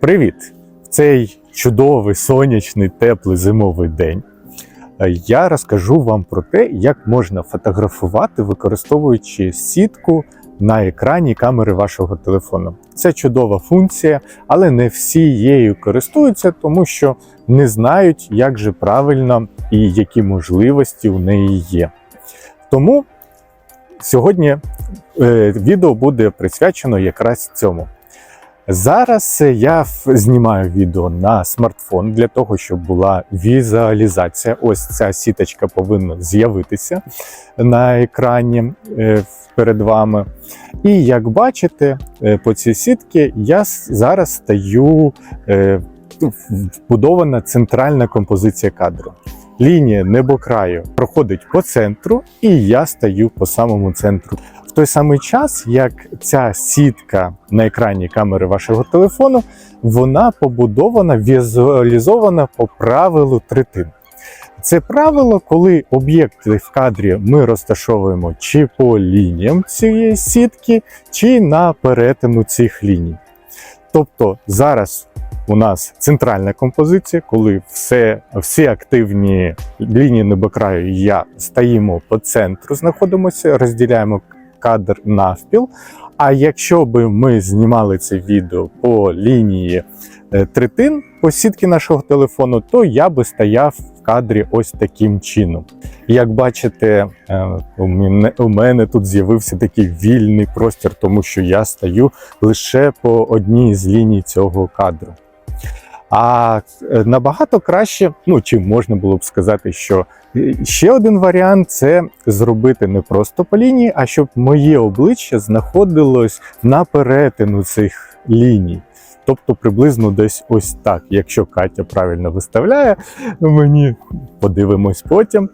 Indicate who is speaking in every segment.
Speaker 1: Привіт! В цей чудовий сонячний теплий зимовий день е, я розкажу вам про те, як можна фотографувати, використовуючи сітку на екрані камери вашого телефону. Це чудова функція, але не всі її користуються, тому що не знають, як же правильно і які можливості у неї є. Тому сьогодні е, відео буде присвячено якраз цьому. Зараз я знімаю відео на смартфон для того, щоб була візуалізація. Ось ця сіточка повинна з'явитися на екрані е, перед вами. І як бачите, е, по цій сітці я зараз стаю е, вбудована центральна композиція кадру. Лінія небокраю проходить по центру, і я стаю по самому центру. Той самий час, як ця сітка на екрані камери вашого телефону, вона побудована, візуалізована по правилу третин. Це правило, коли об'єкти в кадрі ми розташовуємо чи по лініям цієї сітки, чи на перетину цих ліній. Тобто зараз у нас центральна композиція, коли все, всі активні лінії небокраю і я стаємо по центру, знаходимося, розділяємо кадр навпіл. А якщо би ми знімали це відео по лінії е, третин по сітки нашого телефону, то я би стояв в кадрі ось таким чином. Як бачите, е, у мене, тут з'явився такий вільний простір, тому що я стою лише по одній з ліній цього кадру. А е, набагато краще, ну чи можна було б сказати, що е, ще один варіант це зробити не просто по лінії, а щоб моє обличчя знаходилось на перетину цих ліній. Тобто приблизно десь ось так. Якщо Катя правильно виставляє мені, подивимось потім.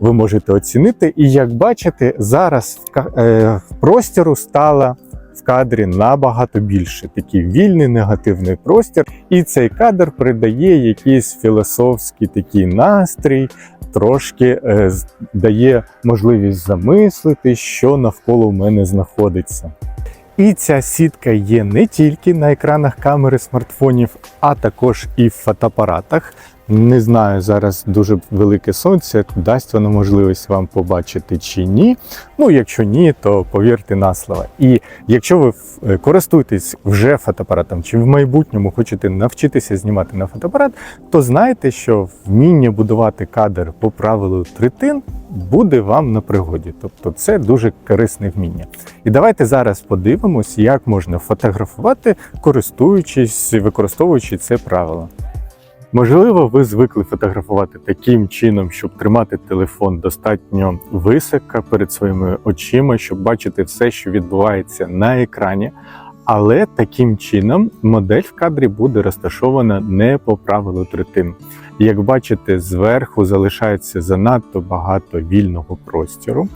Speaker 1: Ви можете оцінити. І як бачите, зараз в е, простіру стало в кадрі набагато більше. Такий вільний негативний простір. І цей кадр придає якийсь філософський такий настрій, трошки е, дає можливість замислити, що навколо мене знаходиться. І ця сітка є не тільки на екранах камери смартфонів, а також і в фотоапаратах. Не знаю, зараз дуже велике сонце, дасть воно можливість вам побачити чи ні. Ну, якщо ні, то повірте на слово. І якщо ви е, користуєтесь вже фотоапаратом, чи в майбутньому хочете навчитися знімати на фотоапарат, то знайте, що вміння будувати кадр по правилу третин буде вам на пригоді. Тобто це дуже корисне вміння. І давайте зараз подивимось, як можна фотографувати, користуючись, використовуючи це правило. Можливо, ви звикли фотографувати таким чином, щоб тримати телефон достатньо високо перед своїми очима, щоб бачити все, що відбувається на екрані. Але таким чином модель в кадрі буде розташована не по правилу третин. Як бачите, зверху залишається занадто багато вільного простору.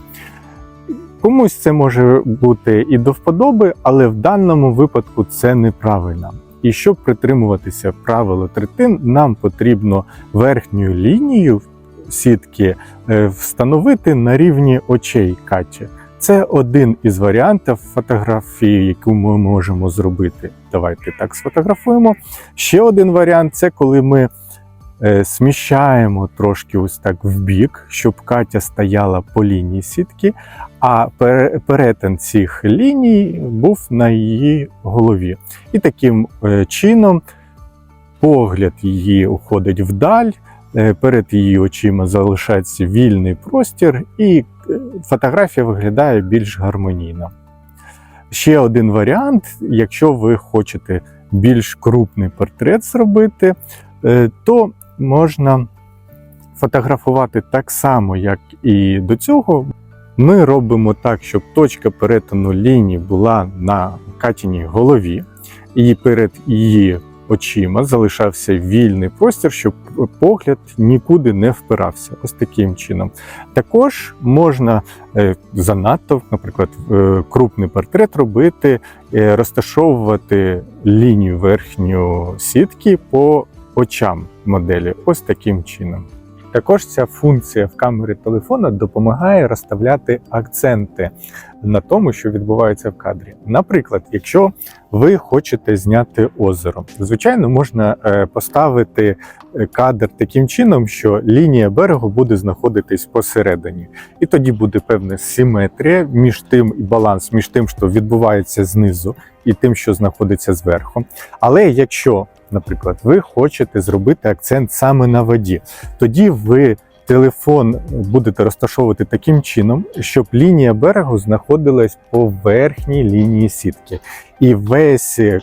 Speaker 1: Комусь це може бути і до вподоби, але в даному випадку це неправильно. І щоб притримуватися правила третин, нам потрібно верхню лінію сітки е, встановити на рівні очей Каті. Це один із варіантів фотографії, яку ми можемо зробити. Давайте так сфотографуємо. Ще один варіант це коли ми е, сміщаємо трошки ось так в бік, щоб Катя стояла по лінії сітки, а пере- перетин цих ліній був на її голові. І таким е, чином погляд її уходить вдаль, е, перед її очима залишається вільний простір, і фотографія виглядає більш гармонійно. Ще один варіант, якщо ви хочете більш крупний портрет зробити, е, то можна фотографувати так само, як і до цього. Ми робимо так, щоб точка перетину лінії була на Катіній голові, і перед її очима залишався вільний простір, щоб погляд нікуди не впирався. Ось таким чином. Також можна е, занадто, наприклад, е, крупний портрет робити, е, розташовувати лінію верхню сітки по очам моделі. Ось таким чином. Також ця функція в камері телефона допомагає розставляти акценти на тому, що відбувається в кадрі. Наприклад, якщо ви хочете зняти озеро, звичайно, можна е, поставити е, кадр таким чином, що лінія берегу буде знаходитись посередині, і тоді буде певна симетрія між тим і баланс між тим, що відбувається знизу, і тим, що знаходиться зверху. Але якщо, наприклад, ви хочете зробити акцент саме на воді, тоді ви телефон будете розташовувати таким чином, щоб лінія берегу знаходилась по верхній лінії сітки, і весь е,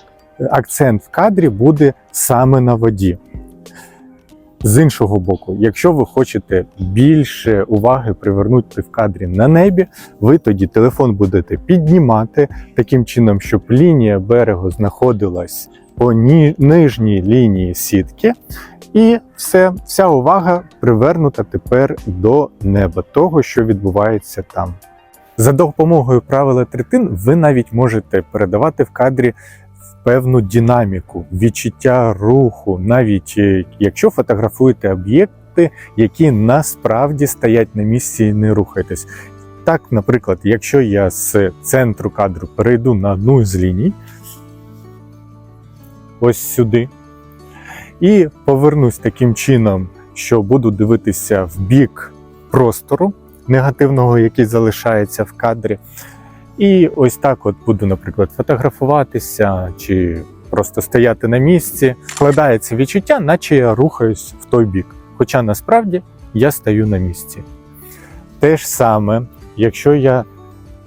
Speaker 1: акцент в кадрі буде саме на воді. З іншого боку, якщо ви хочете більше уваги привернути в кадрі на небі, ви тоді телефон будете піднімати таким чином, щоб лінія берегу знаходилась по ні- нижній лінії сітки, і все, вся увага привернута тепер до неба, того, що відбувається там. За допомогою правила третин ви навіть можете передавати в кадрі певну динаміку, відчуття руху, навіть е, якщо фотографуєте об'єкти, які насправді стоять на місці і не рухаєтесь. Так, наприклад, якщо я з центру кадру перейду на одну з ліній, ось сюди, і повернусь таким чином, що буду дивитися в бік простору негативного, який залишається в кадрі. І ось так от буду, наприклад, фотографуватися чи просто стояти на місці. Складається відчуття, наче я рухаюсь в той бік. Хоча насправді я стою на місці. Те ж саме, якщо я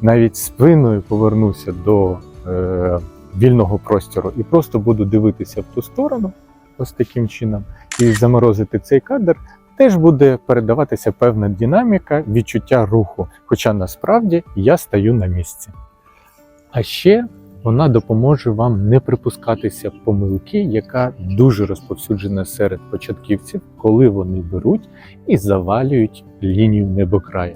Speaker 1: навіть спиною повернуся до е, вільного простору і просто буду дивитися в ту сторону, ось таким чином, і заморозити цей кадр, теж буде передаватися певна динаміка, відчуття руху. Хоча насправді я стою на місці. А ще вона допоможе вам не припускатися помилки, яка дуже розповсюджена серед початківців, коли вони беруть і завалюють лінію небокрая.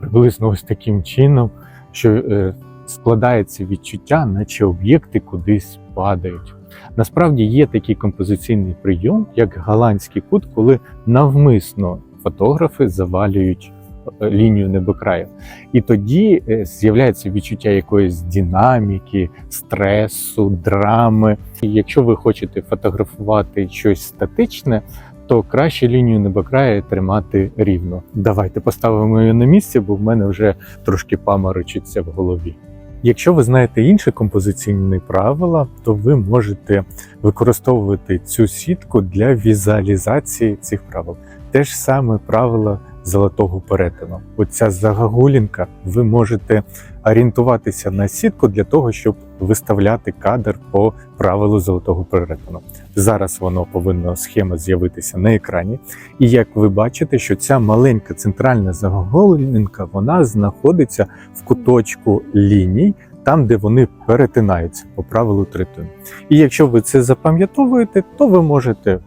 Speaker 1: Приблизно ось таким чином, що е, складається відчуття, наче об'єкти кудись падають. Насправді є такий композиційний прийом, як голландський кут, коли навмисно фотографи завалюють е, лінію небокраю. І тоді е, з'являється відчуття якоїсь динаміки, стресу, драми. І якщо ви хочете фотографувати щось статичне, то краще лінію небокрая тримати рівно. Давайте поставимо її на місце, бо в мене вже трошки паморочиться в голові. Якщо ви знаєте інші композиційні правила, то ви можете використовувати цю сітку для візуалізації цих правил. Те ж саме правило золотого перетину. Оця загогулінка, ви можете орієнтуватися на сітку для того, щоб виставляти кадр по правилу золотого перетину. Зараз воно повинно схема з'явитися на екрані. І як ви бачите, що ця маленька центральна загогулінка, вона знаходиться в куточку ліній, там, де вони перетинаються по правилу третин. І якщо ви це запам'ятовуєте, то ви можете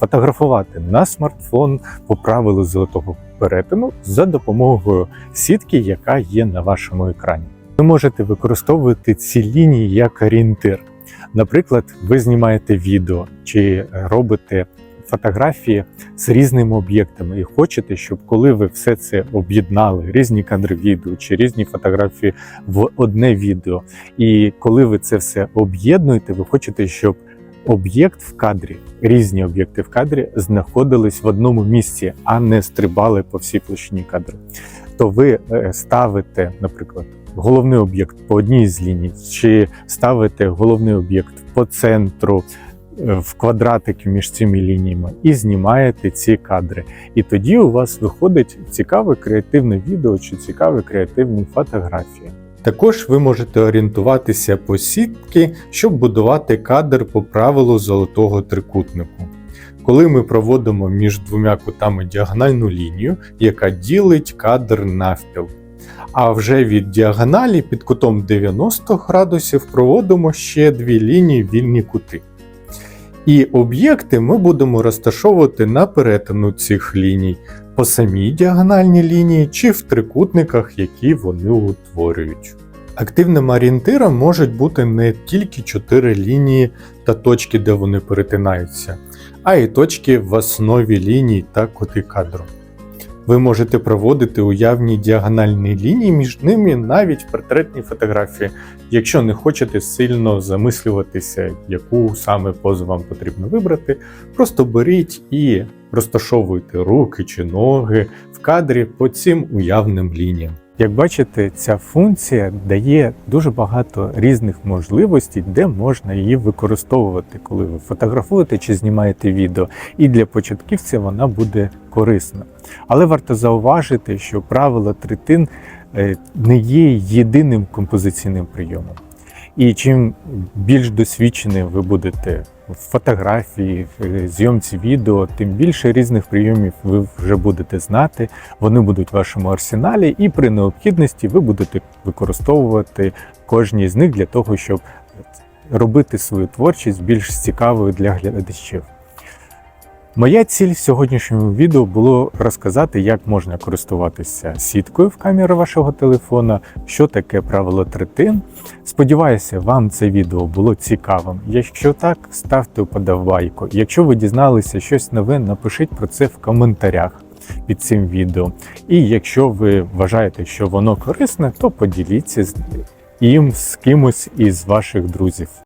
Speaker 1: фотографувати на смартфон по правилу золотого перетину за допомогою сітки, яка є на вашому екрані. Ви можете використовувати ці лінії як орієнтир. Наприклад, ви знімаєте відео чи робите фотографії з різними об'єктами і хочете, щоб коли ви все це об'єднали, різні кадри відео чи різні фотографії в одне відео, і коли ви це все об'єднуєте, ви хочете, щоб об'єкт в кадрі, різні об'єкти в кадрі знаходились в одному місці, а не стрибали по всій площині кадру. То ви е, ставите, наприклад, головний об'єкт по одній з ліній, чи ставите головний об'єкт по центру е, в квадратики між цими лініями і знімаєте ці кадри. І тоді у вас виходить цікаве креативне відео чи цікаві креативні фотографії. Також ви можете орієнтуватися по сітки, щоб будувати кадр по правилу золотого трикутнику. Коли ми проводимо між двома кутами діагональну лінію, яка ділить кадр навпіл. А вже від діагоналі під кутом 90 градусів проводимо ще дві лінії вільні кути. І об'єкти ми будемо розташовувати на перетину цих ліній по самій діагональній лінії чи в трикутниках, які вони утворюють. Активним орієнтиром можуть бути не тільки чотири лінії та точки, де вони перетинаються, а й точки в основі ліній та кути кадру. Ви можете проводити уявні діагональні лінії між ними навіть в портретній фотографії, якщо не хочете сильно замислюватися, яку саме позу вам потрібно вибрати, просто беріть і розташовуйте руки чи ноги в кадрі по цим уявним лініям. Як бачите, ця функція дає дуже багато різних можливостей, де можна її використовувати, коли ви фотографуєте чи знімаєте відео. І для початківця вона буде корисна. Але варто зауважити, що правило третин е, не є єдиним композиційним прийомом. І чим більш досвідченим ви будете фотографії, е, зйомці відео, тим більше різних прийомів ви вже будете знати. Вони будуть в вашому арсеналі, і при необхідності ви будете використовувати кожні з них для того, щоб робити свою творчість більш цікавою для глядачів. Моя ціль в сьогоднішньому відео було розказати, як можна користуватися сіткою в камері вашого телефона, що таке правило третин. Сподіваюся, вам це відео було цікавим. Якщо так, ставте вподобайку. Якщо ви дізналися щось нове, напишіть про це в коментарях під цим відео. І якщо ви вважаєте, що воно корисне, то поділіться з їм з кимось із ваших друзів.